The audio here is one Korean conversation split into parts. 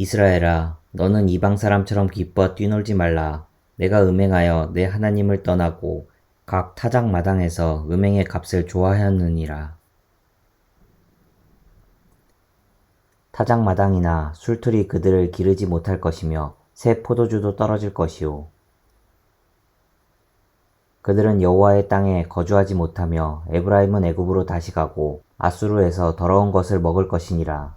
이스라엘아, 너는 이방 사람처럼 기뻐 뛰놀지 말라. 내가 음행하여 내 하나님을 떠나고 각 타작 마당에서 음행의 값을 좋아하였느니라. 타작 마당이나 술틀이 그들을 기르지 못할 것이며 새 포도주도 떨어질 것이요. 그들은 여호와의 땅에 거주하지 못하며 에브라임은 애굽으로 다시 가고 아수르에서 더러운 것을 먹을 것이니라.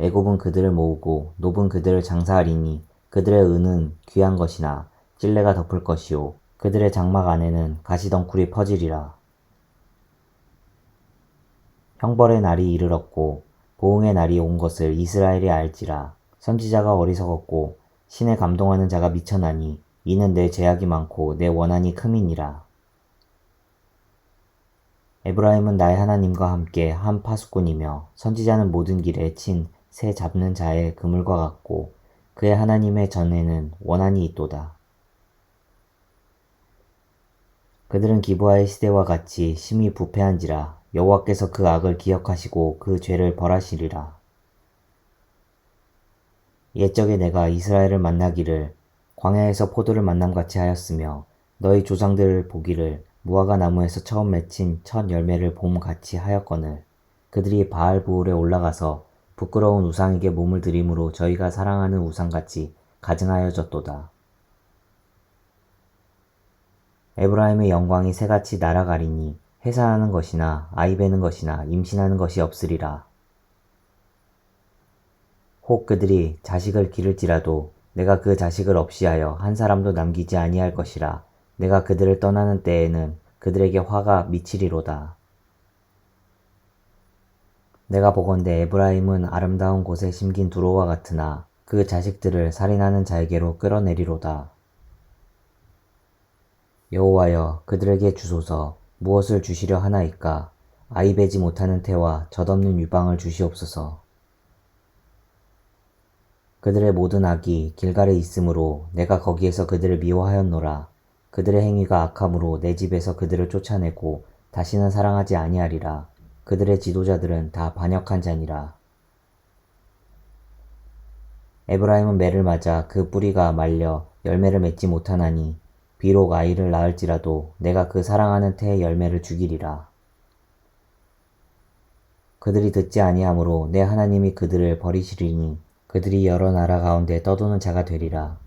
애굽은 그들을 모으고 노은 그들을 장사하리니 그들의 은은 귀한 것이나 찔레가 덮을 것이요 그들의 장막 안에는 가시덩굴이 퍼지리라. 형벌의 날이 이르렀고 보응의 날이 온 것을 이스라엘이 알지라 선지자가 어리석었고 신에 감동하는 자가 미천하니 이는 내 죄악이 많고 내 원한이 큼이니라. 에브라임은 나의 하나님과 함께 한 파수꾼이며 선지자는 모든 길에 친 새 잡는 자의 그물과 같고 그의 하나님의 전에는 원한이 있도다. 그들은 기부하의 시대와 같이 심히 부패한지라 여호와께서 그 악을 기억하시고 그 죄를 벌하시리라. 옛적에 내가 이스라엘을 만나기를 광야에서 포도를 만남같이 하였으며 너희 조상들을 보기를 무화과 나무에서 처음 맺힌 첫 열매를 봄같이 하였거늘 그들이 바알 부울에 올라가서 부끄러운 우상에게 몸을 들임으로 저희가 사랑하는 우상같이 가증하여졌도다. 에브라임의 영광이 새같이 날아가리니 해산하는 것이나 아이 베는 것이나 임신하는 것이 없으리라. 혹 그들이 자식을 기를지라도 내가 그 자식을 없이하여 한 사람도 남기지 아니할 것이라. 내가 그들을 떠나는 때에는 그들에게 화가 미치리로다. 내가 보건대 에브라임은 아름다운 곳에 심긴 두로와 같으나 그 자식들을 살인하는 자에게로 끌어내리로다. 여호와여 그들에게 주소서 무엇을 주시려 하나이까 아이 베지 못하는 태와 젖없는 유방을 주시옵소서. 그들의 모든 악이 길갈에 있으므로 내가 거기에서 그들을 미워하였노라. 그들의 행위가 악함으로 내 집에서 그들을 쫓아내고 다시는 사랑하지 아니하리라. 그들의 지도자들은 다 반역한 자니라. 에브라임은 매를 맞아 그 뿌리가 말려 열매를 맺지 못하나니 비록 아이를 낳을지라도 내가 그 사랑하는 태의 열매를 죽이리라. 그들이 듣지 아니하므로 내 하나님이 그들을 버리시리니 그들이 여러 나라 가운데 떠도는 자가 되리라.